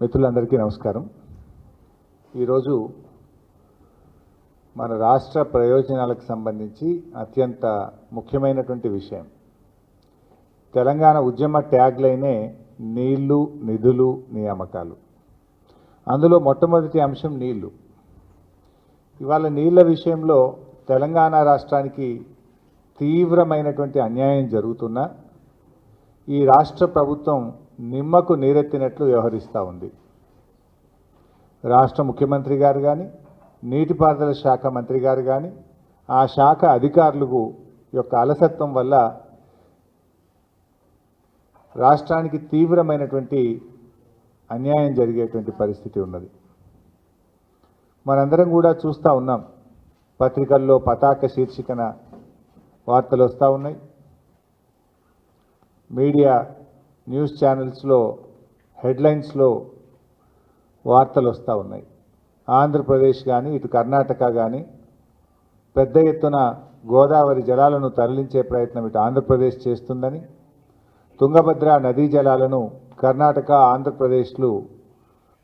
మిత్రులందరికీ నమస్కారం. ఈరోజు మన రాష్ట్ర ప్రయోజనాలకు సంబంధించి అత్యంత ముఖ్యమైనటువంటి విషయం. తెలంగాణ ఉద్యమ ట్యాగ్లైనే నీళ్ళు నిధులు నియామకాలు. అందులో మొట్టమొదటి అంశం నీళ్ళు. ఇవాళ నీళ్ళ విషయంలో తెలంగాణ రాష్ట్రానికి తీవ్రమైనటువంటి అన్యాయం జరుగుతున్నా ఈ రాష్ట్ర ప్రభుత్వం నిమ్మకు నీరెత్తినట్లు వ్యవహరిస్తూ ఉంది. రాష్ట్ర ముఖ్యమంత్రి గారు కానీ నీటిపారుదల శాఖ మంత్రి గారు కానీ ఆ శాఖ అధికారులకు యొక్క అలసత్వం వల్ల రాష్ట్రానికి తీవ్రమైనటువంటి అన్యాయం జరిగేటువంటి పరిస్థితి ఉన్నది. మనందరం కూడా చూస్తూ ఉన్నాం. పత్రికల్లో పతాక శీర్షికన వార్తలు వస్తూ ఉన్నాయి. మీడియా న్యూస్ ఛానల్స్లో హెడ్లైన్స్లో వార్తలు వస్తూ ఉన్నాయి. ఆంధ్రప్రదేశ్ కానీ ఇటు కర్ణాటక కానీ పెద్ద ఎత్తున గోదావరి జలాలను తరలించే ప్రయత్నం ఇటు ఆంధ్రప్రదేశ్ చేస్తుందని తుంగభద్ర నదీ జలాలను కర్ణాటక ఆంధ్రప్రదేశ్లు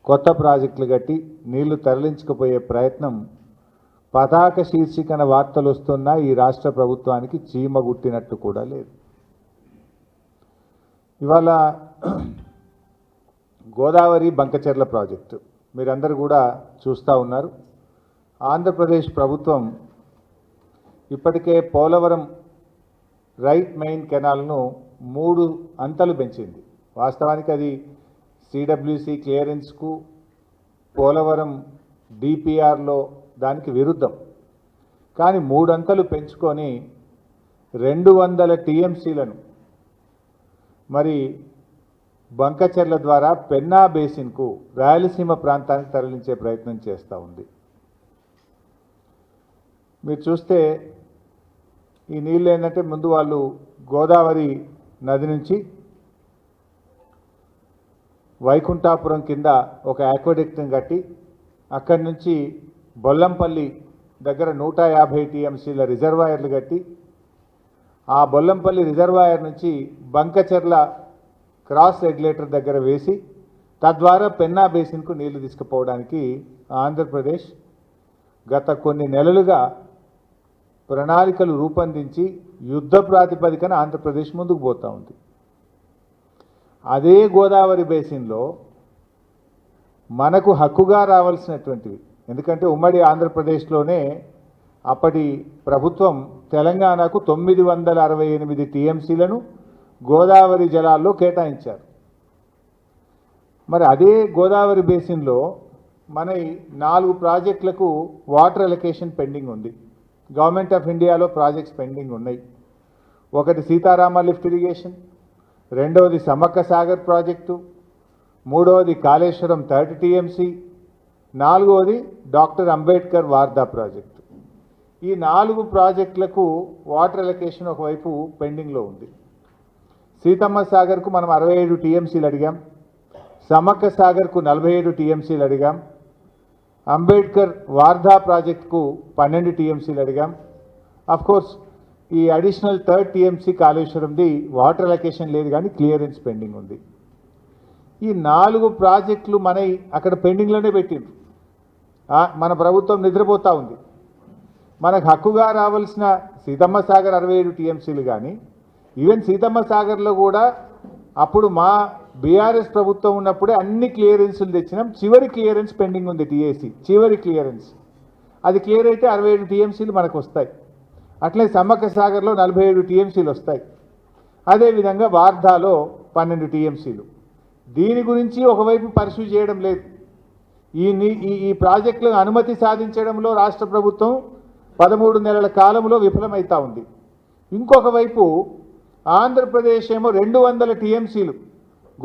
కొత్త ప్రాజెక్టులు కట్టి నీళ్ళు తరలించకపోయే ప్రయత్నం పతాక శీర్షికన వార్తలు వస్తున్నా ఈ రాష్ట్ర ప్రభుత్వానికి చీమ గుట్టినట్టు కూడా లేదు. ఇవాళ గోదావరి బంకచెర్ల ప్రాజెక్టు. మీరందరూ కూడా చూస్తూ ఉన్నారు. ఆంధ్రప్రదేశ్ ప్రభుత్వం ఇప్పటికే పోలవరం రైట్ మెయిన్ కెనాల్ను మూడు అంతలు పెంచింది. వాస్తవానికి అది సిడబ్ల్యూసి క్లియరెన్స్కు పోలవరం డిపిఆర్లో దానికి విరుద్ధం. కానీ మూడంతలు పెంచుకొని రెండు వందల టీఎంసీలను మరి బంకచెర్ల ద్వారా పెన్నా బేసిన్కు రాయలసీమ ప్రాంతానికి తరలించే ప్రయత్నం చేస్తూ ఉంది. మీరు చూస్తే ఈ నీళ్ళు ఏంటంటే ముందు వాళ్ళు గోదావరి నది నుంచి వైకుంఠాపురం కింద ఒక ఆక్వడెక్ట్ని కట్టి అక్కడి నుంచి బొల్లంపల్లి దగ్గర నూట యాభై టీఎంసీల రిజర్వాయర్లు కట్టి ఆ బొల్లంపల్లి రిజర్వాయర్ నుంచి బంకచెర్ల క్రాస్ రెగ్యులేటర్ దగ్గర వేసి తద్వారా పెన్నా బేసిన్కు నీళ్ళు తీసుకుపోవడానికి ఆంధ్రప్రదేశ్ గత కొన్ని నెలలుగా ప్రణాళికలు రూపొందించి యుద్ధ ప్రాతిపదికన ఆంధ్రప్రదేశ్ ముందుకు పోతూ ఉంది. అదే గోదావరి బేసిన్లో మనకు హక్కుగా రావాల్సినటువంటివి ఎందుకంటే ఉమ్మడి ఆంధ్రప్రదేశ్లోనే అప్పటి ప్రభుత్వం తెలంగాణకు తొమ్మిది వందల అరవై ఎనిమిది టీఎంసీలను గోదావరి జలాల్లో కేటాయించారు. మరి అదే గోదావరి బేసిన్లో మన నాలుగు ప్రాజెక్టులకు వాటర్ ఎలకేషన్ పెండింగ్ ఉంది. గవర్నమెంట్ ఆఫ్ ఇండియాలో ప్రాజెక్ట్స్ పెండింగ్ ఉన్నాయి. ఒకటి సీతారామ లిఫ్ట్ ఇరిగేషన్ రెండవది సమ్మక్క సాగర్ ప్రాజెక్టు మూడవది కాళేశ్వరం థర్టీ టీఎంసీ నాలుగవది డాక్టర్ అంబేద్కర్ వార్దా ప్రాజెక్టు. ఈ నాలుగు ప్రాజెక్టులకు వాటర్ ఎలకేషన్ ఒకవైపు పెండింగ్లో ఉంది. సీతమ్మ సాగర్కు మనం అరవై ఏడు టీఎంసీలు అడిగాం. సమక్క సాగర్కు నలభై ఏడు టీఎంసీలు అడిగాం. అంబేద్కర్ వార్ధా ప్రాజెక్టుకు పన్నెండు టీఎంసీలు అడిగాం. కోర్స్ ఈ అడిషనల్ థర్డ్ టీఎంసీ కాళేశ్వరంది వాటర్ అలొకేషన్ లేదు కానీ క్లియరెన్స్ పెండింగ్ ఉంది. ఈ నాలుగు ప్రాజెక్టులు మన అక్కడ పెండింగ్లోనే పెట్టిండ్రు. మన ప్రభుత్వం నిద్రపోతూ ఉంది. మనకు హక్కుగా రావాల్సిన సీతమ్మ సాగర్ అరవై ఏడు టీఎంసీలు కానీ ఈవెన్ సీతమ్మ సాగర్లో కూడా అప్పుడు మా బీఆర్ఎస్ ప్రభుత్వం ఉన్నప్పుడే అన్ని క్లియరెన్సులు తెచ్చినాం. చివరి క్లియరెన్స్ పెండింగ్ ఉంది టీఏసీ. చివరి క్లియరెన్స్. అది క్లియర్ అయితే అరవై ఏడు టీఎంసీలు మనకు వస్తాయి. అట్లే సమ్మక్క సాగర్లో నలభై ఏడు టీఎంసీలు వస్తాయి. అదేవిధంగా వార్ధాలో పన్నెండు టీఎంసీలు. దీని గురించి ఒకవైపు పర్సూ చేయడం లేదు. ఈ ఈ ప్రాజెక్టులను అనుమతి సాధించడంలో రాష్ట్ర ప్రభుత్వం పదమూడు నెలల కాలంలో విఫలమవుతా ఉంది. ఇంకొక వైపు ఆంధ్రప్రదేశ్ ఏమో రెండు వందల టీఎంసీలు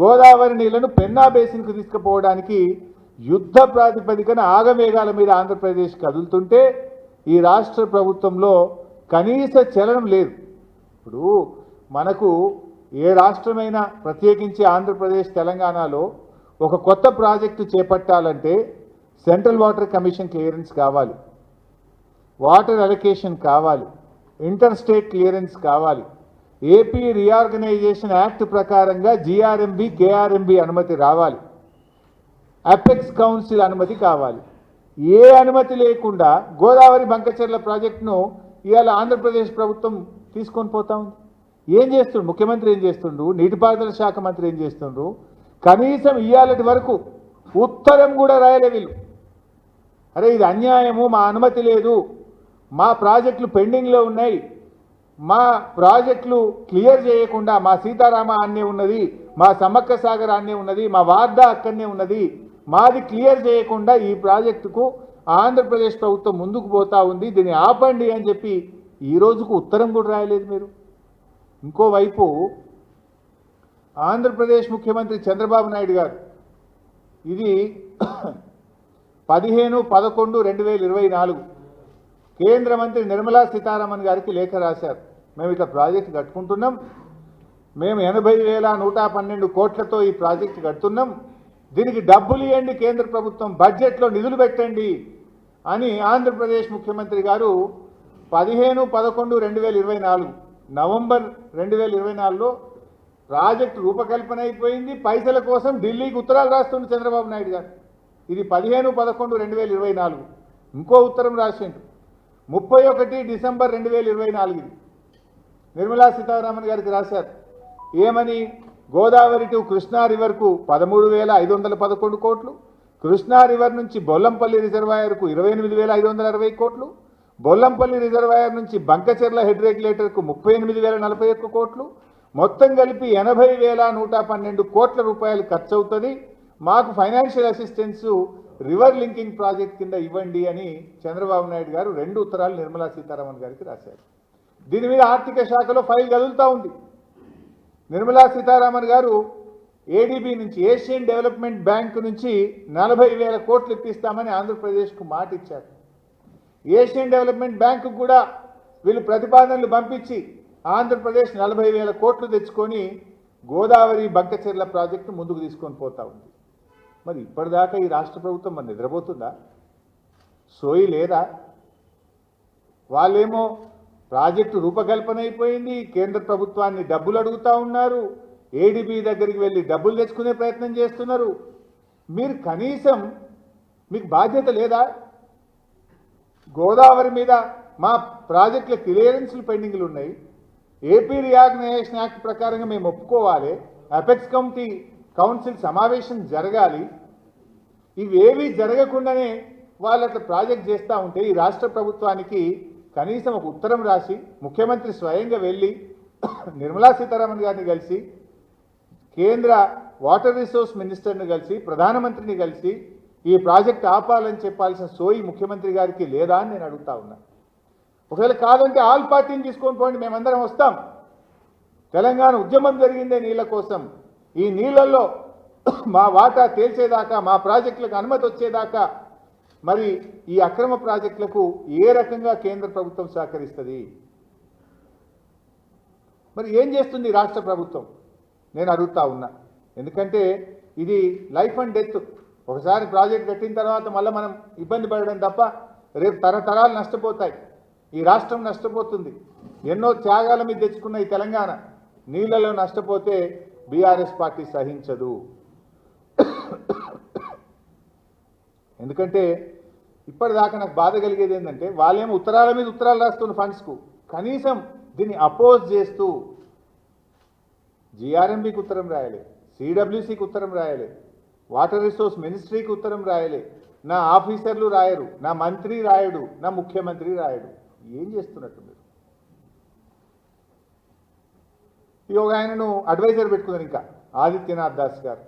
గోదావరి నీళ్ళను పెన్నా బేసిన్కు తీసుకుపోవడానికి యుద్ధ ప్రాతిపదికన ఆగమేఘాల మీద ఆంధ్రప్రదేశ్ కదులుతుంటే ఈ రాష్ట్ర ప్రభుత్వంలో కనీస చలనం లేదు. ఇప్పుడు మనకు ఏ రాష్ట్రమైనా ప్రత్యేకించి ఆంధ్రప్రదేశ్ తెలంగాణలో ఒక కొత్త ప్రాజెక్టు చేపట్టాలంటే సెంట్రల్ వాటర్ కమిషన్ క్లియరెన్స్ కావాలి. వాటర్ అలొకేషన్ కావాలి ఇంటర్ స్టేట్ క్లియరెన్స్ కావాలి. ఏపీ రీఆర్గనైజేషన్ యాక్ట్ ప్రకారంగా జీఆర్ఎంబి కేఆర్ఎంబి అనుమతి రావాలి. అపెక్స్ కౌన్సిల్ అనుమతి కావాలి. ఏ అనుమతి లేకుండా గోదావరి బంకచెర్ల ప్రాజెక్టును ఇవాళ ఆంధ్రప్రదేశ్ ప్రభుత్వం తీసుకొని పోతా ఉంది. ఏం చేస్తుండ్రు ముఖ్యమంత్రి ఏం చేస్తుండు? నీటిపారుదల శాఖ మంత్రి ఏం చేస్తుండ్రు కనీసం ఇవాళటి వరకు ఉత్తరం కూడా రాయలే వీళ్ళు. అరే ఇది అన్యాయము మా అనుమతి లేదు. మా ప్రాజెక్టులు పెండింగ్లో ఉన్నాయి. మా ప్రాజెక్టులు క్లియర్ చేయకుండా మా సీతారామ అన్నే ఉన్నది మా సమ్మక్క సాగర్ అన్నే ఉన్నది మా వార్దా అక్కడనే ఉన్నది. మాది క్లియర్ చేయకుండా ఈ ప్రాజెక్టుకు ఆంధ్రప్రదేశ్ ప్రభుత్వం ముందుకు పోతా ఉంది. దీన్ని ఆపండి అని చెప్పి ఈ రోజుకు ఉత్తరం కూడా రాయలేదు మీరు. ఇంకోవైపు ఆంధ్రప్రదేశ్ ముఖ్యమంత్రి చంద్రబాబు నాయుడు గారు ఇది పదిహేను పదకొండు రెండు వేల ఇరవై నాలుగు కేంద్ర మంత్రి నిర్మలా సీతారామన్ గారికి లేఖ రాశారు. మేము ఇట్లా ప్రాజెక్ట్ కట్టుకుంటున్నాం. మేము ఎనభై వేల నూట పన్నెండు కోట్లతో ఈ ప్రాజెక్ట్ కడుతున్నాం. దీనికి డబ్బులు ఇవ్వండి కేంద్ర ప్రభుత్వం బడ్జెట్లో నిధులు పెట్టండి అని ఆంధ్రప్రదేశ్ ముఖ్యమంత్రి గారు పదిహేను పదకొండు రెండు వేల ఇరవై నాలుగు నవంబర్ రెండు వేల ఇరవై నాలుగులో ప్రాజెక్టు రూపకల్పన అయిపోయింది. పైసల కోసం ఢిల్లీకి ఉత్తరాలు రాస్తుండే చంద్రబాబు నాయుడు గారు. ఇది పదిహేను పదకొండు రెండు వేల ఇరవై నాలుగు. ఇంకో ఉత్తరం రాసిండు ముప్పై ఒకటి డిసెంబర్ రెండు వేల ఇరవై నాలుగు నిర్మలా సీతారామన్ గారికి రాశారు. ఏమని? గోదావరి టు కృష్ణా రివర్కు పదమూడు వేల ఐదు వందల పదకొండు కోట్లు కృష్ణా రివర్ నుంచి బొల్లంపల్లి రిజర్వాయర్కు ఇరవై ఎనిమిది వేల ఐదు వందల అరవై కోట్లు బొల్లంపల్లి రిజర్వాయర్ నుంచి బంకచెర్ల హెడ్ రెగ్యులేటర్కు ముప్పై ఎనిమిది వేల నలభై ఒక్క కోట్లు మొత్తం కలిపి ఎనభై వేల నూట పన్నెండు కోట్ల రూపాయలు ఖర్చు అవుతుంది మాకు financial assistance river linking project కింద ఇవ్వండి అని చంద్రబాబు నాయుడు గారు రెండు ఉత్తరాలు నిర్మలా సీతారామన్ గారికి రాశారు. దీని మీద ఆర్థిక శాఖలో ఫైల్ కదులుతూ ఉంది. నిర్మలా సీతారామన్ గారు ఏడీబీ నుంచి ఏషియన్ డెవలప్మెంట్ బ్యాంక్ నుంచి నలభై వేల కోట్లు ఇప్పిస్తామని ఆంధ్రప్రదేశ్కు మాట ఇచ్చారు ఏషియన్ డెవలప్మెంట్ బ్యాంకు కూడా వీళ్ళు ప్రతిపాదనలు పంపించి ఆంధ్రప్రదేశ్ నలభై వేల కోట్లు తెచ్చుకొని గోదావరి బంకచెర్ల ప్రాజెక్టు ముందుకు తీసుకొని పోతా ఉంది. మరి ఇప్పటిదాకా ఈ రాష్ట్ర ప్రభుత్వం మరి నిద్రపోతుందా? సోయి లేదా? వాళ్ళేమో ప్రాజెక్టు రూపకల్పన అయిపోయింది కేంద్ర ప్రభుత్వాన్ని డబ్బులు అడుగుతా ఉన్నారు ఏడీబీ దగ్గరికి వెళ్ళి డబ్బులు తెచ్చుకునే ప్రయత్నం చేస్తున్నారు. మీరు కనీసం మీకు బాధ్యత లేదా? గోదావరి మీద మా ప్రాజెక్టుల క్లియరెన్స్లు పెండింగ్లు ఉన్నాయి. ఏపీ రియాగ్నైజేషన్ యాక్ట్ ప్రకారంగా మేము ఒప్పుకోవాలి. అపెక్స్ కమిటీ కౌన్సిల్ సమావేశం జరగాలి. ఇవేవి జరగకుండానే వాళ్ళు అట్లా ప్రాజెక్ట్ చేస్తూ ఉంటే ఈ రాష్ట్ర ప్రభుత్వానికి కనీసం ఒక ఉత్తరం రాసి ముఖ్యమంత్రి స్వయంగా వెళ్ళి నిర్మలా సీతారామన్ గారిని కలిసి కేంద్ర వాటర్ రిసోర్స్ మినిస్టర్ని కలిసి ప్రధానమంత్రిని కలిసి ఈ ప్రాజెక్ట్ ఆపాలని చెప్పాల్సిన సోయి ముఖ్యమంత్రి గారికి లేదా అని నేను అడుగుతా ఉన్నా. ఒకవేళ కాదంటే ఆల్ పార్టీని తీసుకొని పోండి మేమందరం వస్తాం. తెలంగాణ ఉద్యమం జరిగిందే నీళ్ళ కోసం. ఈ నీళ్ళల్లో మా వాటా తేల్చేదాకా మా ప్రాజెక్టులకు అనుమతి వచ్చేదాకా మరి ఈ అక్రమ ప్రాజెక్టులకు ఏ రకంగా కేంద్ర ప్రభుత్వం సహకరిస్తుంది? మరి ఏం చేస్తుంది రాష్ట్ర ప్రభుత్వం? నేను అడుగుతా ఉన్నా. ఎందుకంటే ఇది లైఫ్ అండ్ డెత్. ఒకసారి ప్రాజెక్ట్ కట్టిన తర్వాత మళ్ళీ మనం ఇబ్బంది పడడం తప్ప రేపు తరతరాలు నష్టపోతాయి. ఈ రాష్ట్రం నష్టపోతుంది. ఎన్నో త్యాగాల మీద తెచ్చుకున్న ఈ తెలంగాణ నీళ్ళలో నష్టపోతే బీఆర్ఎస్ పార్టీ సహించదు. ఎందుకంటే ఇప్పటిదాకా నాకు బాధ కలిగేది ఏంటంటే వాళ్ళేమో ఉత్తరాల మీద ఉత్తరాలు రాస్తున్న ఫండ్స్కు కనీసం దీన్ని అపోజ్ చేస్తూ జిఆర్ఎంబికి ఉత్తరం రాయలే సిడబ్ల్యూసికి ఉత్తరం రాయలే వాటర్ రిసోర్స్ మినిస్ట్రీకి ఉత్తరం రాయలే. నా ఆఫీసర్లు రాయరు నా మంత్రి రాయడు నా ముఖ్యమంత్రి రాయడు. ఏం చేస్తున్నట్టు మీరు ఈ ఒక ఆయనను అడ్వైజర్ పెట్టుకున్నారు ఇంకా. ఆదిత్యనాథ్ దాస్ గారు.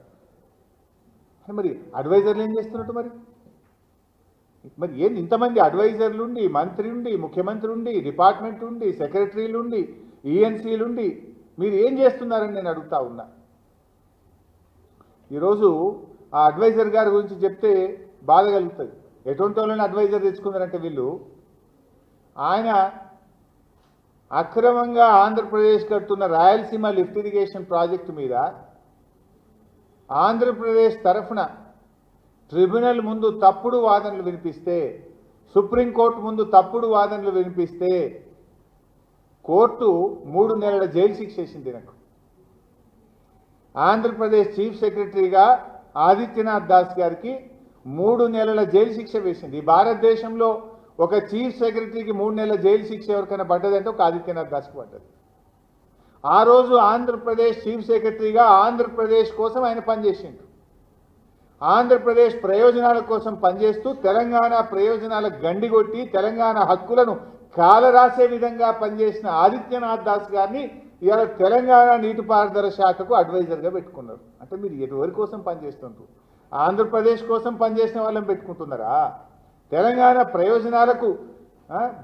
మరి అడ్వైజర్లు ఏం చేస్తున్నట్టు మరి? మరి ఏంది? ఇంతమంది అడ్వైజర్లు ఉండి మంత్రి ఉండి ముఖ్యమంత్రి ఉండి డిపార్ట్మెంట్ ఉండి సెక్రటరీలు ఉండి ఈఎన్సీలు ఉండి మీరు ఏం చేస్తున్నారని నేను అడుగుతా ఉన్నా. ఈరోజు ఆ అడ్వైజర్ గారి గురించి చెప్తే బాధ కలుగుతుంది. ఎటువంటి వాళ్ళని అడ్వైజర్ తెచ్చుకున్నారంటే వీళ్ళు? ఆయన అక్రమంగా ఆంధ్రప్రదేశ్ కడుతున్న రాయలసీమ లిఫ్ట్ ఇరిగేషన్ ప్రాజెక్టు మీద ఆంధ్రప్రదేశ్ తరఫున ట్రిబ్యునల్ ముందు తప్పుడు వాదనలు వినిపిస్తే సుప్రీంకోర్టు ముందు తప్పుడు వాదనలు వినిపిస్తే కోర్టు మూడు నెలల జైలు శిక్ష వేసింది నాకు ఆంధ్రప్రదేశ్ చీఫ్ సెక్రటరీగా ఆదిత్యనాథ్ దాస్ గారికి మూడు నెలల జైలు శిక్ష వేసింది. భారతదేశంలో ఒక చీఫ్ సెక్రటరీకి మూడు నెలల జైలు శిక్ష ఎవరికైనా పడ్డదంటే ఒక ఆదిత్యనాథ్ దాస్కి పడ్డది. ఆ రోజు ఆంధ్రప్రదేశ్ చీఫ్ సెక్రటరీగా ఆంధ్రప్రదేశ్ కోసం ఆయన పనిచేసిండు. ఆంధ్రప్రదేశ్ ప్రయోజనాల కోసం పనిచేస్తూ తెలంగాణ ప్రయోజనాల గండిగొట్టి తెలంగాణ హక్కులను కాలరాసే విధంగా పనిచేసిన ఆదిత్యనాథ్ దాస్ గారిని ఇవాళ తెలంగాణ నీటిపారుదల శాఖకు అడ్వైజర్గా పెట్టుకున్నారు. అంటే మీరు ఎవరి కోసం పనిచేస్తుంటారు ఆంధ్రప్రదేశ్ కోసం పనిచేసిన వాళ్ళని పెట్టుకుంటున్నారా? తెలంగాణ ప్రయోజనాలకు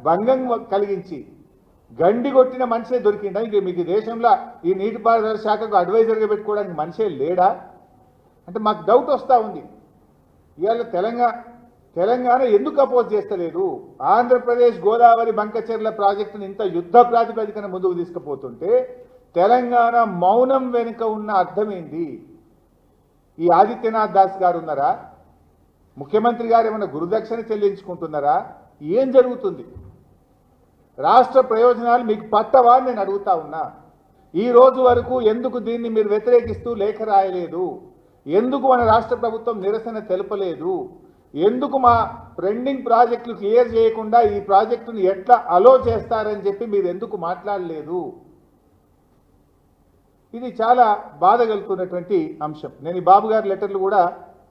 భంగం కలిగించి గండి కొట్టిన మనిషే దొరికిందా ఇంక మీకు దేశంలో ఈ నీటిపారుదల శాఖకు అడ్వైజర్గా పెట్టుకోవడానికి మనిషే లేడా? అంటే మాకు డౌట్ వస్తూ ఉంది. ఇవాళ తెలంగాణ తెలంగాణ ఎందుకు అపోజ్ చేస్తలేదు? ఆంధ్రప్రదేశ్ గోదావరి బంకచెర్ల ప్రాజెక్టును ఇంత యుద్ధ ప్రాతిపదికన ముందుకు తీసుకుపోతుంటే తెలంగాణ మౌనం వెనుక ఉన్న అర్థమేంది ఈ ఆదిత్యనాథ్ దాస్ గారు ఉన్నారా? ముఖ్యమంత్రి గారు ఏమైనా గురుదక్షిణ చెల్లించుకుంటున్నారా? ఏం జరుగుతుంది? రాష్ట్ర ప్రయోజనాలు మీకు పట్టవా నేను అడుగుతా ఉన్నా. ఈ రోజు వరకు ఎందుకు దీన్ని మీరు వ్యతిరేకిస్తూ లేఖ రాయలేదు? ఎందుకు మన రాష్ట్ర ప్రభుత్వం నిరసన తెలపలేదు? ఎందుకు మా పెండింగ్ ప్రాజెక్టులు క్లియర్ చేయకుండా ఈ ప్రాజెక్టును ఎట్లా అలో చేస్తారని చెప్పి మీరు ఎందుకు మాట్లాడలేదు? ఇది చాలా బాధ కలుగుతున్నటువంటి అంశం. నేను ఈ బాబు గారి లెటర్లు కూడా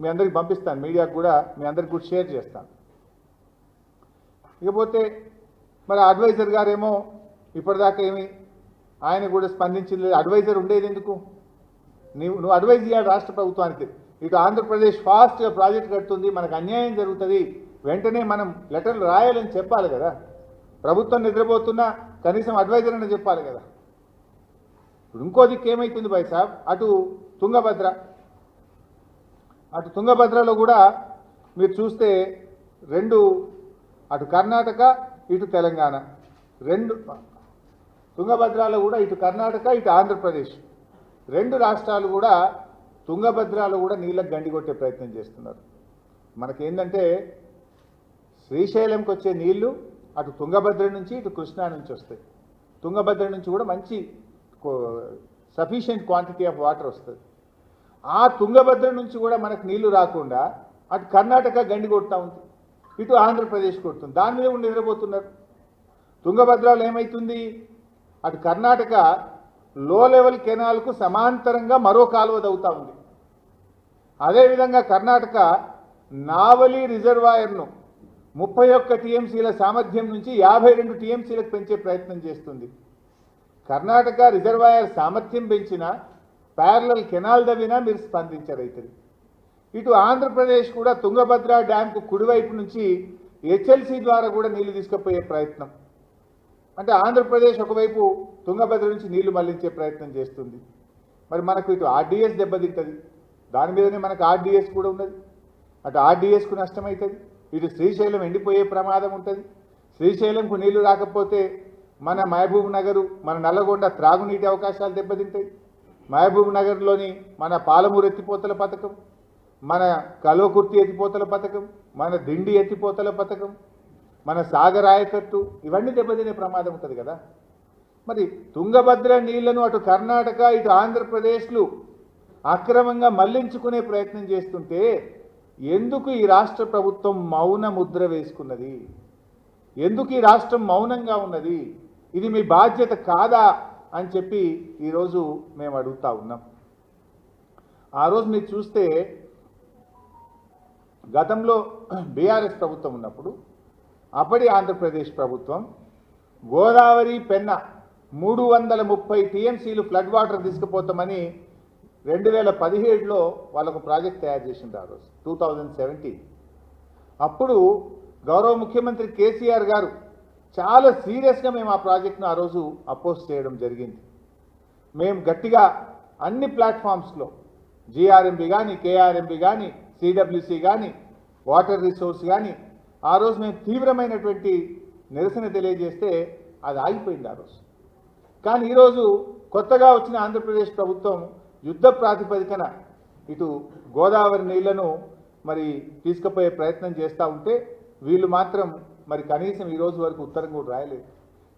మీ అందరికి పంపిస్తాను. మీడియాకు కూడా మీ అందరికి కూడా షేర్ చేస్తాను. ఇకపోతే మరి అడ్వైజర్ గారేమో ఇప్పటిదాకా ఏమి ఆయన కూడా స్పందించింది లేదు. అడ్వైజర్ ఉండేది ఎందుకు? నీవు నువ్వు అడ్వైజ్ చేయాలి రాష్ట్ర ప్రభుత్వానికి. ఇటు ఆంధ్రప్రదేశ్ ఫాస్ట్గా ప్రాజెక్ట్ కడుతుంది. మనకు అన్యాయం జరుగుతుంది. వెంటనే మనం లెటర్లు రాయాలని చెప్పాలి కదా. ప్రభుత్వం నిద్రపోతున్నా కనీసం అడ్వైజర్ అని చెప్పాలి కదా. ఇప్పుడు ఇంకో దిక్కు ఏమైతుంది భాయ్ సాబ్? అటు తుంగభద్ర. అటు తుంగభద్రలో కూడా మీరు చూస్తే రెండు అటు కర్ణాటక ఇటు తెలంగాణ. రెండు తుంగభద్రాలో కూడా ఇటు కర్ణాటక ఇటు ఆంధ్రప్రదేశ్. రెండు రాష్ట్రాలు కూడా తుంగభద్రాలో కూడా నీళ్ళకు గండి కొట్టే ప్రయత్నం చేస్తున్నారు. మనకేందంటే శ్రీశైలంకి వచ్చే నీళ్ళు అటు తుంగభద్ర నుంచి ఇటు కృష్ణా నుంచి వస్తాయి. తుంగభద్ర నుంచి కూడా మంచి సఫిషియంట్ క్వాంటిటీ ఆఫ్ వాటర్ వస్తుంది. ఆ తుంగభద్ర నుంచి కూడా మనకు నీళ్ళు రాకుండా అటు కర్ణాటక గండి కొడుతూ ఉంది. ఇటు ఆంధ్రప్రదేశ్ కొడుతుంది. దాని మీద ఉండి నిద్రపోతున్నారు. తుంగభద్రలో ఏమవుతుంది అటు కర్ణాటక లో లెవెల్ కెనాల్కు సమాంతరంగా మరో కాలువ దవ్వుతా ఉంది. అదేవిధంగా కర్ణాటక నావలి రిజర్వాయర్ను ముప్పై ఒక్క టీఎంసీల సామర్థ్యం నుంచి యాభై రెండు టీఎంసీలకు పెంచే ప్రయత్నం చేస్తుంది. కర్ణాటక రిజర్వాయర్ సామర్థ్యం పెంచిన ప్యారలల్ కెనాల్ దవ్వినా మీరు స్పందించారు రైతులు. ఇటు ఆంధ్రప్రదేశ్ కూడా తుంగభద్ర డ్యాంకు కుడివైపు నుంచి హెచ్ఎల్సి ద్వారా కూడా నీళ్ళు తీసుకుపోయే ప్రయత్నం. అంటే ఆంధ్రప్రదేశ్ ఒకవైపు తుంగభద్ర నుంచి నీళ్ళు మళ్ళించే ప్రయత్నం చేస్తుంది. మరి మనకు ఇటు ఆర్డీఎస్ దెబ్బతింటుంది. దాని మీదనే మనకు ఆర్డీఎస్ కూడా ఉన్నది. అటు ఆర్డీఎస్కు నష్టమవుతుంది ఇటు శ్రీశైలం ఎండిపోయే ప్రమాదం ఉంటుంది. శ్రీశైలంకు నీళ్ళు రాకపోతే మన మహబూబ్ నగరు మన నల్లగొండ త్రాగునీటి అవకాశాలు దెబ్బతింటాయి. మహబూబ్ నగర్లోని మన పాలమూరు ఎత్తిపోతల పథకం మన కలోకుర్తి ఎత్తిపోతల పథకం మన దిండి ఎత్తిపోతల పథకం మన సాగర్ ఆయకట్టు ఇవన్నీ దెబ్బతినే ప్రమాదం ఉంటుంది కదా. మరి తుంగభద్ర నీళ్ళను అటు కర్ణాటక ఇటు ఆంధ్రప్రదేశ్లు అక్రమంగా మళ్ళించుకునే ప్రయత్నం చేస్తుంటే ఎందుకు ఈ రాష్ట్ర ప్రభుత్వం మౌన ముద్ర వేసుకున్నది? ఎందుకు ఈ రాష్ట్రం మౌనంగా ఉన్నది? ఇది మీ బాధ్యత కాదా? అని చెప్పి ఈరోజు మేము అడుగుతా ఉన్నాం. ఆ రోజు మీరు చూస్తే గతంలో బీఆర్ఎస్ ప్రభుత్వం ఉన్నప్పుడు అప్పటి ఆంధ్రప్రదేశ్ ప్రభుత్వం గోదావరి పెన్న మూడు వందల ముప్పై టీఎంసీలు ఫ్లడ్ వాటర్ తీసుకుపోతామని రెండు వేల పదిహేడులో వాళ్ళకు ప్రాజెక్ట్ తయారు చేసింది ఆ రోజు టూ థౌజండ్ సెవెంటీన్. అప్పుడు గౌరవ ముఖ్యమంత్రి కేసీఆర్ గారు చాలా సీరియస్గా మేము ఆ ప్రాజెక్ట్ను ఆ రోజు అపోజ్ చేయడం జరిగింది. మేము గట్టిగా అన్ని ప్లాట్ఫామ్స్లో జిఆర్ఎంబి కానీ కేఆర్ఎంబి కానీ సిడబ్ల్యూసి కానీ వాటర్ రిసోర్స్ కానీ ఆ రోజు మేము తీవ్రమైనటువంటి నిరసన తెలియజేస్తే అది ఆగిపోయింది ఆ రోజు. కానీ ఈరోజు కొత్తగా వచ్చిన ఆంధ్రప్రదేశ్ ప్రభుత్వం యుద్ధ ప్రాతిపదికన ఇటు గోదావరి నీళ్ళను మరి తీసుకుపోయే ప్రయత్నం చేస్తూ ఉంటే వీళ్ళు మాత్రం మరి కనీసం ఈ రోజు వరకు ఉత్తరం కూడా రాయలేదు.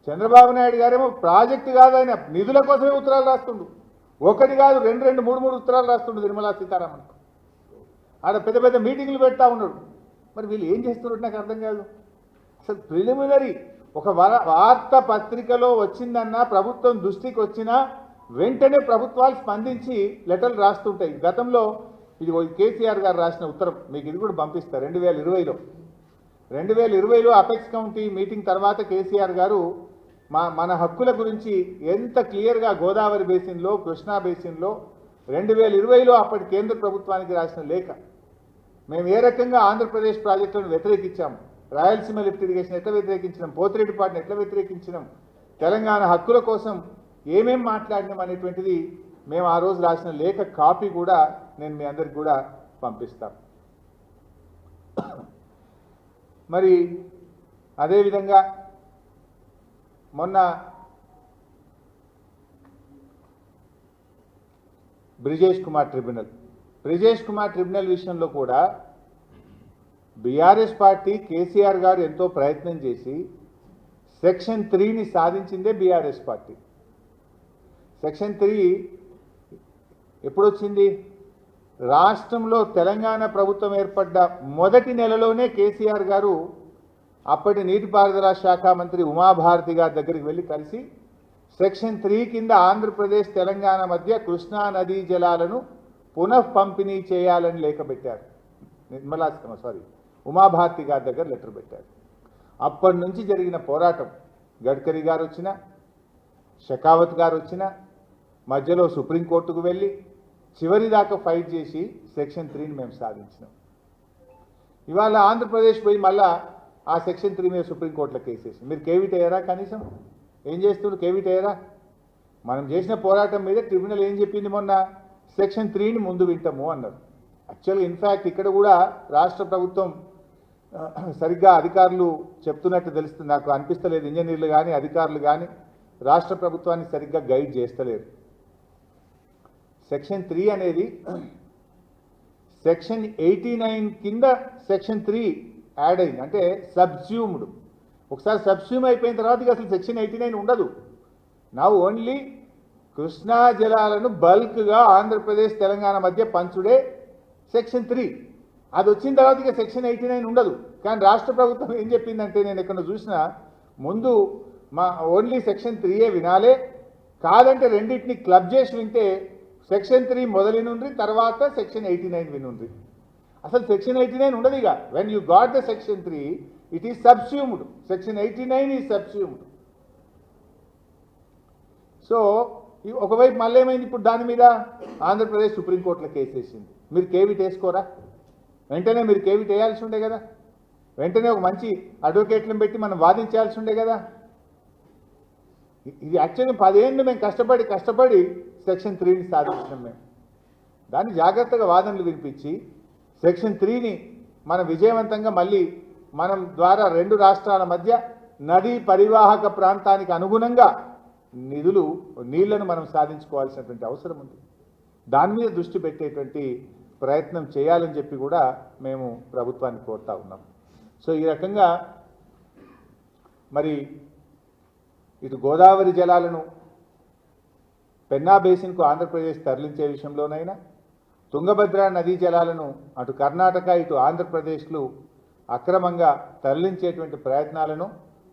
చంద్రబాబు నాయుడు గారేమో ప్రాజెక్టు కాదు ఆయన నిధుల కోసమే ఉత్తరాలు రాస్తుండు. ఒకటి కాదు రెండు రెండు మూడు మూడు ఉత్తరాలు రాస్తుండు నిర్మలా సీతారామన్. ఆడ పెద్ద పెద్ద మీటింగ్లు పెడతా ఉన్నాడు. మరి వీళ్ళు ఏం చేస్తున్నట్టు నాకు అర్థం కాదు. అసలు ప్రిలిమినరీ ఒక వర- వార్త పత్రికలో వచ్చిందన్నా ప్రభుత్వం దృష్టికి వచ్చినా వెంటనే ప్రభుత్వాలు స్పందించి లెటర్లు రాస్తుంటాయి. గతంలో ఇది ఓ కేసీఆర్ గారు రాసిన ఉత్తరం మీకు ఇది కూడా పంపిస్తారు రెండు వేల ఇరవైలో. రెండు వేల ఇరవైలో అపెక్స్ కౌంటీ మీటింగ్ తర్వాత కేసీఆర్ గారు మా మన హక్కుల గురించి ఎంత క్లియర్గా గోదావరి బేసిన్లో కృష్ణా బేసిన్లో రెండు వేల ఇరవైలో అప్పటి కేంద్ర ప్రభుత్వానికి రాసిన లేఖ. మేము ఏ రకంగా ఆంధ్రప్రదేశ్ ప్రాజెక్టులను వ్యతిరేకించాం? రాయలసీమ లిఫ్ట్ ఇరిగేషన్ ఎట్లా వ్యతిరేకించినాం? పోతిరెడ్డిపాటిని ఎట్లా వ్యతిరేకించినాం? తెలంగాణ హక్కుల కోసం ఏమేం మాట్లాడినాం అనేటువంటిది మేము ఆ రోజు రాసిన లేఖ కాపీ కూడా నేను మీ అందరికి కూడా పంపిస్తాను మరి అదేవిధంగా మొన్న బ్రిజేష్ కుమార్ ట్రిబ్యునల్ బ్రిజేష్ కుమార్ ట్రిబ్యునల్ విషయంలో కూడా బీఆర్ఎస్ పార్టీ కేసీఆర్ గారు ఎంతో ప్రయత్నం చేసి సెక్షన్ త్రీని సాధించిందే బీఆర్ఎస్ పార్టీ. సెక్షన్ త్రీ ఎప్పుడొచ్చింది? రాష్ట్రంలో తెలంగాణ ప్రభుత్వం ఏర్పడ్డ మొదటి నెలలోనే కేసీఆర్ గారు అప్పటి నీటిపారుదల శాఖ మంత్రి ఉమాభారతి గారి దగ్గరికి వెళ్ళి కలిసి సెక్షన్ త్రీ కింద ఆంధ్రప్రదేశ్ తెలంగాణ మధ్య కృష్ణా నదీ జలాలను పునః పంపిణీ చేయాలని లేఖ పెట్టారు. నిర్మలా సారీ ఉమాభారతి గారి దగ్గర లెటర్ పెట్టారు. అప్పటి నుంచి జరిగిన పోరాటం గడ్కరీ గారు వచ్చిన షెకావత్ గారు వచ్చిన మధ్యలో సుప్రీంకోర్టుకు వెళ్ళి చివరి దాకా ఫైట్ చేసి సెక్షన్ త్రీని మేము సాధించినాం. ఇవాళ ఆంధ్రప్రదేశ్ పోయి మళ్ళా ఆ సెక్షన్ త్రీ మీద సుప్రీంకోర్టులో కేసేసి మీరు కేవిట్ అయ్యారా కనీసం? ఏం చేస్తున్నారు? కేవిట్ అయ్యారా మనం చేసిన పోరాటం మీద ట్రిబ్యునల్ ఏం చెప్పింది మొన్న? సెక్షన్ త్రీని ముందు వింటాము అన్నారు. యాక్చువల్గా ఇన్ఫ్యాక్ట్ ఇక్కడ కూడా రాష్ట్ర ప్రభుత్వం సరిగ్గా అధికారులు చెప్తున్నట్టు తెలుస్తుంది. నాకు అనిపిస్తలేదు. ఇంజనీర్లు కానీ అధికారులు కానీ రాష్ట్ర ప్రభుత్వాన్ని సరిగ్గా గైడ్ చేస్తలేరు. సెక్షన్ త్రీ అనేది సెక్షన్ ఎయిటీ నైన్ కింద సెక్షన్ త్రీ యాడ్ అయింది. అంటే సబ్స్యూమ్డ్ ఒకసారి సబ్స్యూమ్ అయిపోయిన తర్వాత ఇక అసలు సెక్షన్ ఎయిటీ నైన్ ఉండదు. నా ఓన్లీ కృష్ణా జలాలను బల్క్గా ఆంధ్రప్రదేశ్ తెలంగాణ మధ్య పంచుడే సెక్షన్ త్రీ. అది వచ్చిన తర్వాత ఇక సెక్షన్ ఎయిటీ నైన్ ఉండదు. కానీ రాష్ట్ర ప్రభుత్వం ఏం చెప్పిందంటే నేను ఎక్కడ చూసినా ముందు మా ఓన్లీ సెక్షన్ త్రీయే వినాలే. కాదంటే రెండింటిని క్లబ్ చేసి వింటే సెక్షన్ త్రీ మొదలైన నుండి తర్వాత సెక్షన్ ఎయిటీ నైన్ వినుండ్రి. అసలు సెక్షన్ ఎయిటీ నైన్ ఉండదు ఇక when you got the section three it is subsumed section eighty nine is subsumed so ఈ ఒకవైపు మళ్ళీ ఏమైంది? ఇప్పుడు దాని మీద ఆంధ్రప్రదేశ్ సుప్రీంకోర్టులో కేసు వేసింది. మీరు కేవిట్ వేసుకోరా? వెంటనే మీరు కేవిట్ వేయాల్సి ఉండే కదా. వెంటనే ఒక మంచి అడ్వకేట్లను పెట్టి మనం వాదించాల్సి ఉండే కదా. ఇది యాక్చువల్లీ పదేళ్ళు మేము కష్టపడి కష్టపడి సెక్షన్ త్రీని సాధించినాం మేము. దాన్ని జాగ్రత్తగా వాదనలు వినిపించి సెక్షన్ త్రీని మనం విజయవంతంగా మళ్ళీ మనం ద్వారా రెండు రాష్ట్రాల మధ్య నదీ పరివాహక ప్రాంతానికి అనుగుణంగా నిధులు నీళ్ళను మనం సాధించుకోవాల్సినటువంటి అవసరం ఉంది. దాని మీద దృష్టి పెట్టేటువంటి ప్రయత్నం చేయాలని చెప్పి కూడా మేము ప్రభుత్వాన్ని కోరుతా ఉన్నాం. సో ఈ రకంగా మరి ఇటు గోదావరి జలాలను పెన్నా బేసిన్కు ఆంధ్రప్రదేశ్ తరలించే విషయంలోనైనా తుంగభద్ర నదీ జలాలను అటు కర్ణాటక ఇటు ఆంధ్రప్రదేశ్లు అక్రమంగా తరలించేటువంటి ప్రయత్నాలను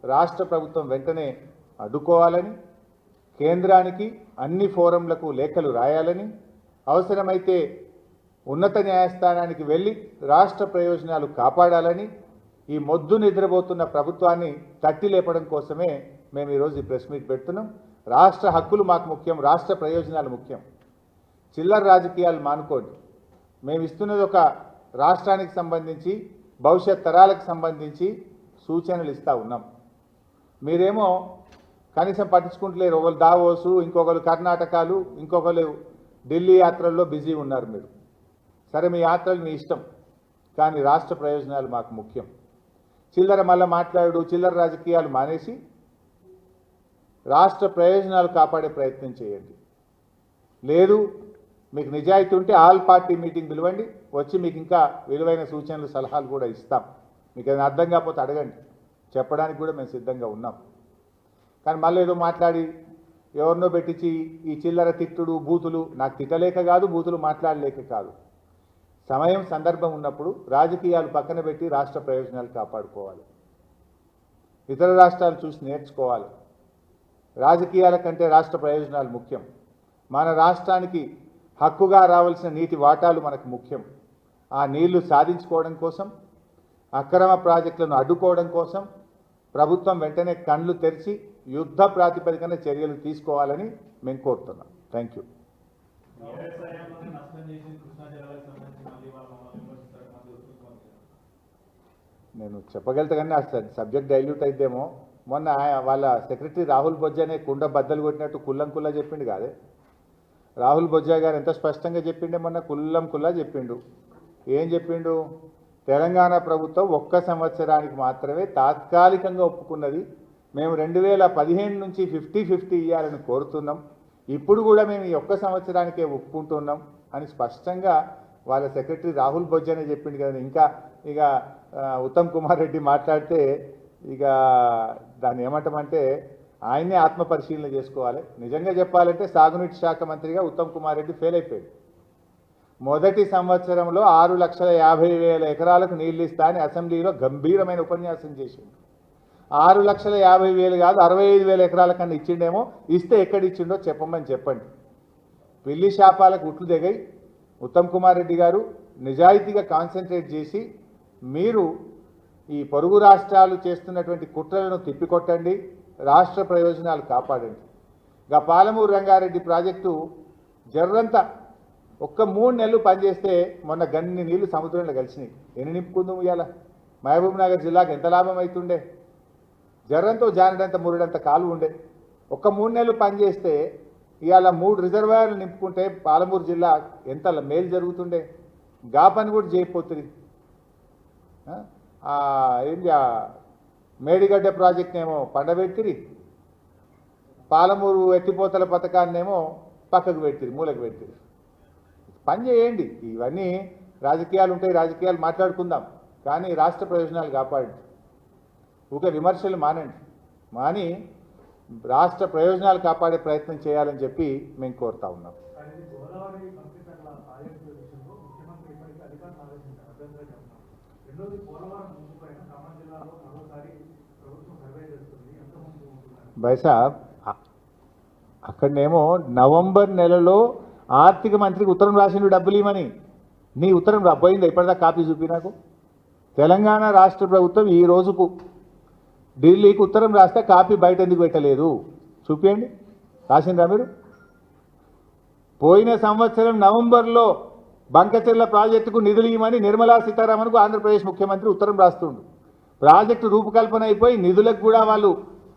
రాష్ట్ర ప్రభుత్వం వెంటనే అడ్డుకోవాలని కేంద్రానికి అన్ని ఫోరంలకు లేఖలు రాయాలని అవసరమైతే ఉన్నత న్యాయస్థానానికి వెళ్ళి రాష్ట్ర ప్రయోజనాలు కాపాడాలని ఈ మొద్దు నిద్రపోతున్న ప్రభుత్వాన్ని తట్టి లేపడం కోసమే మేము ఈరోజు ఈ ప్రెస్ మీట్ పెడుతున్నాం. రాష్ట్ర హక్కులు మాకు ముఖ్యం రాష్ట్ర ప్రయోజనాలు ముఖ్యం. చిల్లర రాజకీయాలు మానుకోండి. మేము ఇస్తున్నది ఒక రాష్ట్రానికి సంబంధించి భవిష్యత్ తరాలకు సంబంధించి సూచనలు ఇస్తూ ఉన్నాం. మీరేమో కనీసం పట్టించుకుంటలేరు ఒకరు దావోసు ఇంకొకరు కర్ణాటకలు ఇంకొకరు ఢిల్లీ యాత్రల్లో బిజీ ఉన్నారు మీరు. సరే మీ యాత్రలు మీ ఇష్టం కానీ రాష్ట్ర ప్రయోజనాలు మాకు ముఖ్యం. చిల్లర మళ్ళీ మాట్లాడు చిల్లర రాజకీయాలు మానేసి రాష్ట్ర ప్రయోజనాలు కాపాడే ప్రయత్నం చేయండి. లేదు మీకు నిజాయితీ ఉంటే ఆల్ పార్టీ మీటింగ్ పిలవండి వచ్చి మీకు ఇంకా విలువైన సూచనలు సలహాలు కూడా ఇస్తాం. మీకు ఏదైనా అర్థం కాకపోతే అడగండి. చెప్పడానికి కూడా మేము సిద్ధంగా ఉన్నాం. కానీ మళ్ళీ ఏదో మాట్లాడి ఎవరినో పెట్టించి ఈ చిల్లర తిట్టుడు బూతులు నాకు తిట్టలేక కాదు బూతులు మాట్లాడలేక కాదు. సమయం సందర్భం ఉన్నప్పుడు రాజకీయాలు పక్కన పెట్టి రాష్ట్ర ప్రయోజనాలు కాపాడుకోవాలి. ఇతర రాష్ట్రాలు చూసి నేర్చుకోవాలి. రాజకీయాల కంటే రాష్ట్ర ప్రయోజనాలు ముఖ్యం. మన రాష్ట్రానికి హక్కుగా రావాల్సిన నీటి వాటాలు మనకు ముఖ్యం. ఆ నీళ్ళు సాధించుకోవడం కోసం అక్రమ ప్రాజెక్టులను అడ్డుకోవడం కోసం ప్రభుత్వం వెంటనే కళ్ళు తెరిచి యుద్ధ ప్రాతిపదికన చర్యలు తీసుకోవాలని మేము కోరుతున్నాం. థ్యాంక్ యూ నేను చెప్పగలుగుతా కానీ అసలు సబ్జెక్ట్ డైల్యూట్ అయిద్దేమో. మొన్న వాళ్ళ సెక్రటరీ రాహుల్ బొజ్జానే కుండ బద్దలు కొట్టినట్టు కుల్లం కుల్లా చెప్పిండు కాదే? రాహుల్ బొజ్జా గారు ఎంత స్పష్టంగా చెప్పిండే మొన్న కుల్లం కుల్లా చెప్పిండు. ఏం చెప్పిండు? తెలంగాణ ప్రభుత్వం ఒక్క సంవత్సరానికి మాత్రమే తాత్కాలికంగా ఒప్పుకున్నది. మేము రెండు వేల పదిహేను నుంచి ఫిఫ్టీ ఫిఫ్టీ ఇవ్వాలని కోరుతున్నాం. ఇప్పుడు కూడా మేము ఈ ఒక్క సంవత్సరానికే ఒప్పుకుంటున్నాం అని స్పష్టంగా వాళ్ళ సెక్రటరీ రాహుల్ బొజ్జానే చెప్పిండు కదా. ఇంకా ఇక ఉత్తమ్ కుమార్ రెడ్డి మాట్లాడితే ఇక దాన్ని ఏమంటామంటే ఆయన్నే ఆత్మ పరిశీలన చేసుకోవాలి. నిజంగా చెప్పాలంటే సాగునీటి శాఖ మంత్రిగా ఉత్తమ్ కుమార్ రెడ్డి ఫెయిల్ అయిపోయాడు. మొదటి సంవత్సరంలో ఆరు లక్షల యాభై వేల ఎకరాలకు నీళ్ళు ఇస్తా అని అసెంబ్లీలో గంభీరమైన ఉపన్యాసం చేసిండు. ఆరు లక్షల యాభై వేలు కాదు అరవై ఐదు వేల ఎకరాల కన్నా ఇచ్చిండేమో ఇస్తే ఎక్కడ ఇచ్చిండో చెప్పమని చెప్పండి. పిల్లి శాపాలకు ఉట్లు దిగాయి ఉత్తమ్ కుమార్ రెడ్డి గారు నిజాయితీగా కాన్సన్ట్రేట్ చేసి మీరు ఈ పొరుగు రాష్ట్రాలు చేస్తున్నటువంటి కుట్రలను తిప్పికొట్టండి రాష్ట్ర ప్రయోజనాలు కాపాడండి. గా పాలమూరు రంగారెడ్డి ప్రాజెక్టు జర్రంతా ఒక్క మూడు నెలలు పనిచేస్తే మొన్న గన్ని నీళ్ళు సముద్రంలో కలిసినాయి. ఎన్ని నింపుకుందాం ఇవాళ మహబూబ్ నగర్ జిల్లాకు ఎంత లాభం అవుతుండే జర్రంతో జానడంత మురుడంత కాలు ఉండే. ఒక్క మూడు నెలలు పనిచేస్తే ఇవాళ మూడు రిజర్వాయర్లు నింపుకుంటే పాలమూరు జిల్లా ఎంత మేలు జరుగుతుండే? గా పని కూడా చేయకపోతుంది. ఏంది ఆ మేడిగడ్డ ప్రాజెక్ట్నేమో పండబెట్టిరి పాలమూరు ఎత్తిపోతల పథకాన్నేమో పక్కకు పెట్టిరి మూలకు పెట్టిరి. పని చేయండి ఇవన్నీ రాజకీయాలు ఉంటాయి రాజకీయాలు మాట్లాడుకుందాం కానీ రాష్ట్ర ప్రయోజనాలు కాపాడండి. ఒక విమర్శలు మానండి మాని రాష్ట్ర ప్రయోజనాలు కాపాడే ప్రయత్నం చేయాలని చెప్పి మేము కోరుతా ఉన్నాం కానీ ఇది గోదావరి పంపిణీల ప్రాజెక్టు విషయంలో ముఖ్యమంత్రి ఇప్పటికీ అధికారులు ఆలోచించారు అభ్యంతరం చెప్తాం రెండోది పోలవరం ముందు పైన ఖమ్మం జిల్లాలో మరోసారి ప్రభుత్వం సర్వే చేస్తుంది ఎంత ముందు ఉంటుందని బైసాబ్ అక్కడనేమో నవంబర్ నెలలో ఆర్థిక మంత్రికి ఉత్తరం రాసిండు డబ్బులు ఇవ్వమని. నీ ఉత్తరం రా- ఇప్పటిదా ఇప్పటిదాకా కాపీ చూపి నాకు. తెలంగాణ రాష్ట్ర ప్రభుత్వం ఈ రోజుకు ఢిల్లీకి ఉత్తరం రాస్తే కాపీ బయట ఎందుకు పెట్టలేదు? చూపించండి రాసిండ్రా మీరు? పోయిన సంవత్సరం నవంబర్లో బంకచెర్ల ప్రాజెక్టుకు నిధులు ఇవ్వమని నిర్మలా సీతారామన్కు ఆంధ్రప్రదేశ్ ముఖ్యమంత్రి ఉత్తరం రాస్తుండు. ప్రాజెక్టు రూపకల్పన అయిపోయి నిధులకు కూడా వాళ్ళు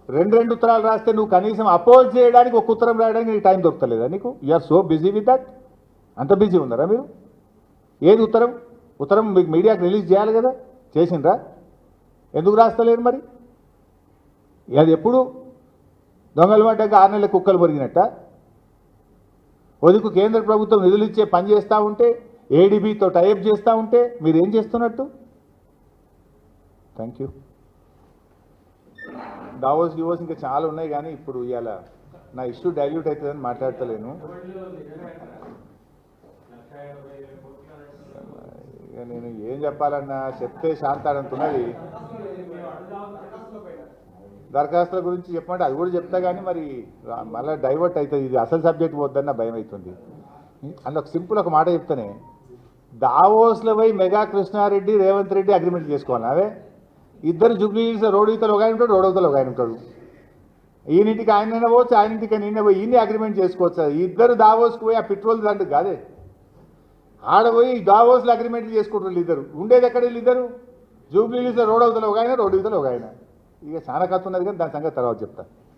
రెండు రెండు ఉత్తరాలు రాస్తే నువ్వు కనీసం అపోజ్ చేయడానికి ఒక ఉత్తరం రాయడానికి నీకు టైం దొరకలేదా నీకు? Are so busy with that అంత బిజీ ఉన్నారా మీరు? ఏది ఉత్తరం? ఉత్తరం మీకు మీడియాకి రిలీజ్ చేయాలి కదా? చేసిండ్రా? ఎందుకు రాస్తలేరు మరి? అది ఎప్పుడు? దొంగలు పడ్డాక ఆరు నెలల కుక్కలు పొరిగినట్ట? ఒదుకు కేంద్ర ప్రభుత్వం నిధులు ఇచ్చే పని చేస్తూ ఉంటే ఏడీబీతో టైప్ చేస్తూ ఉంటే మీరు ఏం చేస్తున్నట్టు? థ్యాంక్ యూ డావోస్ డివోస్ ఇంకా చాలా ఉన్నాయి కానీ ఇప్పుడు ఇవాళ నా ఇష్యూ డైల్యూట్ అవుతుందని మాట్లాడతలేను. ఇక నేను ఏం చెప్పాలన్నా చెప్తే శాంతాడంతున్నది. దరఖాస్తుల గురించి చెప్పమంటే అది కూడా చెప్తా కానీ మరి మళ్ళీ డైవర్ట్ అవుతుంది ఇది అసలు సబ్జెక్ట్ పోద్దన్న భయం అవుతుంది అందులో ఒక సింపుల్ ఒక మాట చెప్తానే దావోస్లో పోయి మెగా కృష్ణారెడ్డి రేవంత్ రెడ్డి అగ్రిమెంట్ చేసుకోవాలి? అవే? ఇద్దరు జూబ్లీ రోడ్డు ఇతలు ఒక ఆయన ఉంటాడు రోడ్డు ఇతలు ఒక ఆయన ఉంటాడు. ఈయనింటికి ఆయన పోవచ్చు ఆయన ఇంటికి నిన్న పోయి ఈయన అగ్రిమెంట్ చేసుకోవచ్చు. ఇద్దరు దావోస్కి పోయి ఆ పెట్రోల్ దాంట్లో కాదే. ఆడ పోయి దావోస్లో అగ్రిమెంట్లు చేసుకుంటారు ఇద్దరు ఉండేది ఎక్కడ వీళ్ళిద్దరు? జూబ్లీలో రోడ్ అవతల ఒక ఆయన రోడ్డు ఇతలు ఒక ఆయన. ఇక చాలా కథ ఉన్నది కానీ దాని సంగతి తర్వాత చెప్తాను